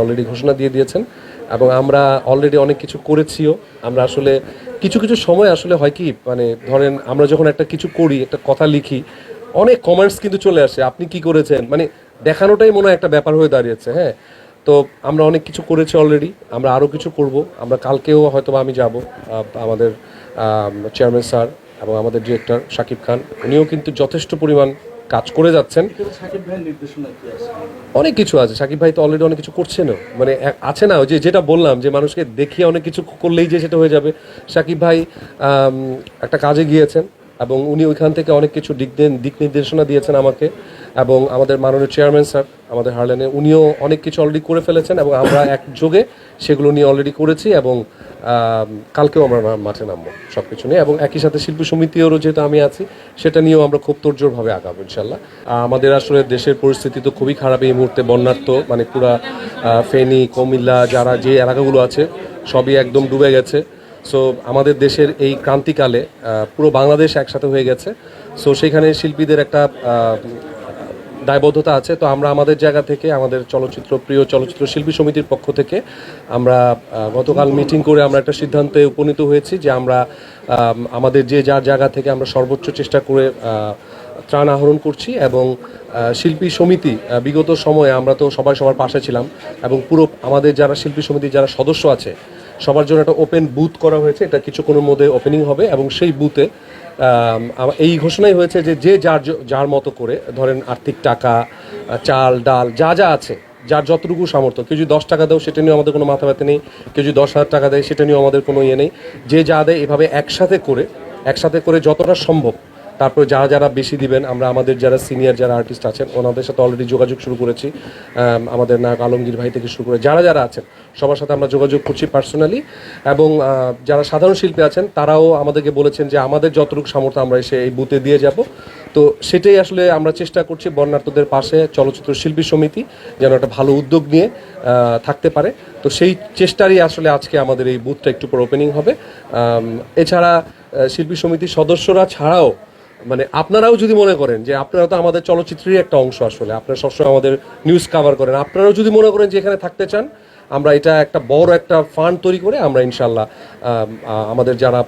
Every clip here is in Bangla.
অলরেডি ঘোষণা দিয়ে দিয়েছেন এবং আমরা অলরেডি অনেক কিছু করেছিও। আমরা আসলে কিছু কিছু সময় আসলে হয় কি মানে ধরেন আমরা যখন একটা কিছু করি, একটা কথা লিখি, অনেক কমেন্টস কিন্তু চলে আসে, আপনি কি করেছেন? মানে দেখানোটাই মনে হয় একটা ব্যাপার হয়ে দাঁড়িয়েছে হ্যাঁ? তো আমরা অনেক কিছু করেছি অলরেডি আমরা আরও কিছু করব, আমরা কালকেও হয়তো আমি যাব আমাদের চেয়ারম্যান স্যার এবং আমাদের ডিরেক্টর শাকিব খান, উনিও কিন্তু যথেষ্ট পরিমাণ কাজ করে যাচ্ছেন। অনেক কিছু আছে। সাকিব ভাই তো অলরেডি অনেক কিছু করছেনও। মানে আছে না, ওই যে যেটা বললাম যে মানুষকে দেখিয়ে অনেক কিছু করলেই যে সেটা হয়ে যাবে। সাকিব ভাই একটা কাজে গিয়েছেন এবং উনি ওইখান থেকে অনেক কিছু দিক দিক নির্দেশনা দিয়েছেন আমাকে। এবং আমাদের মাননীয় চেয়ারম্যান স্যার আমাদের হারলেনে উনিও অনেক কিছু অলরেডি করে ফেলেছেন এবং আমরা একযোগে সেগুলো নিয়ে অলরেডি করেছি এবং কালকেও আমরা মাঠে নামবো সব কিছু নিয়ে এবং একই সাথে শিল্পী সমিতিরও যেহেতু আমি আছি, সেটা নিয়েও আমরা খুব তোড়জোড়ভাবে আগাবো ইনশাল্লাহ আমাদের আসলে দেশের পরিস্থিতি তো খুবই খারাপ এই মুহূর্তে বন্যার্থ মানে পুরা ফেনী, কুমিল্লা, যারা যে এলাকাগুলো আছে, সবই একদম ডুবে গেছে। সো আমাদের দেশের এই ক্রান্তিকালে পুরো বাংলাদেশ একসাথে হয়ে গেছে। সো সেখানে শিল্পীদের একটা দায়বদ্ধতা আছে, তো আমরা আমাদের জায়গা থেকে আমাদের চলচ্চিত্র, প্রিয় চলচ্চিত্র শিল্পী সমিতির পক্ষ থেকে আমরা গতকাল মিটিং করে আমরা একটা সিদ্ধান্তে উপনীত হয়েছি যে আমরা আমাদের যে যার জায়গা থেকে আমরা সর্বোচ্চ চেষ্টা করে ত্রাণ আহরণ করছি এবং শিল্পী সমিতি বিগত সময়ে আমরা তো সবাই সবার পাশে ছিলাম এবং পুরো আমাদের যারা শিল্পী সমিতির যারা সদস্য আছে সবার জন্য একটা ওপেন বুথ করা হয়েছে। এটা কিছুক্ষণের মধ্যে ওপেনিং হবে এবং সেই বুথে এই ঘোষণাই হয়েছে যে যে যার যার মতো করে, ধরেন আর্থিক টাকা চাল, ডাল, যা যা আছে, যার যতটুকু সামর্থ্য, কেউ যদি দশ টাকা দেয় সেটা নিয়েও আমাদের কোনো মাথা ব্যথা নেই, কেউ যদি দশ হাজার টাকা দেয় সেটা নিয়েও আমাদের কোনো ইয়ে নেই। যে যা দেয় এভাবে একসাথে করে একসাথে করে যতটা সম্ভব তারপরে যারা যারা বেশি দিবেন, আমরা আমাদের যারা সিনিয়র যারা আর্টিস্ট আছেন, ওনাদের সাথে অলরেডি যোগাযোগ শুরু করেছি। আমাদের নায়ক আলমগীর ভাই থেকে শুরু করে যারা যারা আছেন, সবার সাথে আমরা যোগাযোগ করছি পার্সোনালি এবং যারা সাধারণ শিল্পী আছেন, তারাও আমাদেরকে বলেছেন যে আমাদের যতটুকু সামর্থ্য আমরা এসে এই বুথে দিয়ে যাব। তো সেটাই আসলে আমরা চেষ্টা করছি বর্ণার্থদের পাশে চলচ্চিত্র শিল্পী সমিতি যেন একটা ভালো উদ্যোগ নিয়ে থাকতে পারে। তো সেই চেষ্টারই আসলে আজকে আমাদের এই বুথটা একটু পর ওপেনিং হবে। এছাড়া শিল্পী সমিতির সদস্যরা ছাড়াও মানে আপনারাও যদি মনে করেন যে আপনারা তো আমাদের চলচ্চিত্রেরই একটা অংশ আসলে, আপনারা সবসময় আমাদের নিউজ কাভার করেন, আপনারাও যদি মনে করেন যে এখানে থাকতে চান, আমরা এটা একটা বড় একটা ফান্ড তৈরি করে আমরা ইনশাল্লাহ আমাদের যারা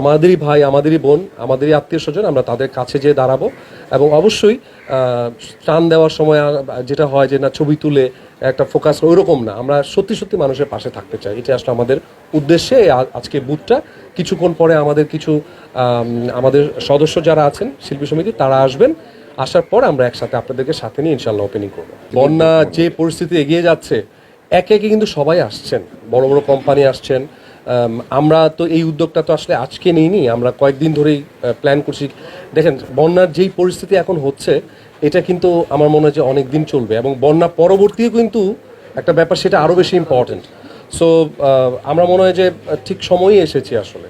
আমাদেরই ভাই, আমাদেরই বোন, আমাদেরই আত্মীয় স্বজন, আমরা তাদের কাছে যেয়ে দাঁড়াবো। এবং অবশ্যই ত্রাণ দেওয়ার সময় যেটা হয় যে না, ছবি তুলে একটা ফোকাস ওই রকম না। আমরা সত্যি সত্যি মানুষের পাশে থাকতে চাই। এটা আসলে আমাদের উদ্দেশ্যে আজকে বুথটা কিছুক্ষণ পরে আমাদের কিছু আমাদের সদস্য যারা আছেন, শিল্পী সমিতি, তারা আসবেন। আসার পর আমরা একসাথে আপনাদেরকে সাথে নিয়ে ইনশাল্লাহ ওপেনিং করব। বন্যা যে পরিস্থিতি এগিয়ে যাচ্ছে, একে একে কিন্তু সবাই আসছেন। বড় বড় কোম্পানি আসছেন আমরা তো এই উদ্যোগটা তো আসলে আজকে নিইনি, আমরা কয়েকদিন ধরেই প্ল্যান করছি। দেখেন, বন্যার যেই পরিস্থিতি এখন হচ্ছে, এটা কিন্তু আমার মনে হয় যে অনেক দিন চলবে এবং বন্যা পরবর্তীও কিন্তু একটা ব্যাপার সেটা আরও বেশি ইম্পর্টেন্ট সো আমরা মনে হয় যে ঠিক সময়ই এসেছি আসলে।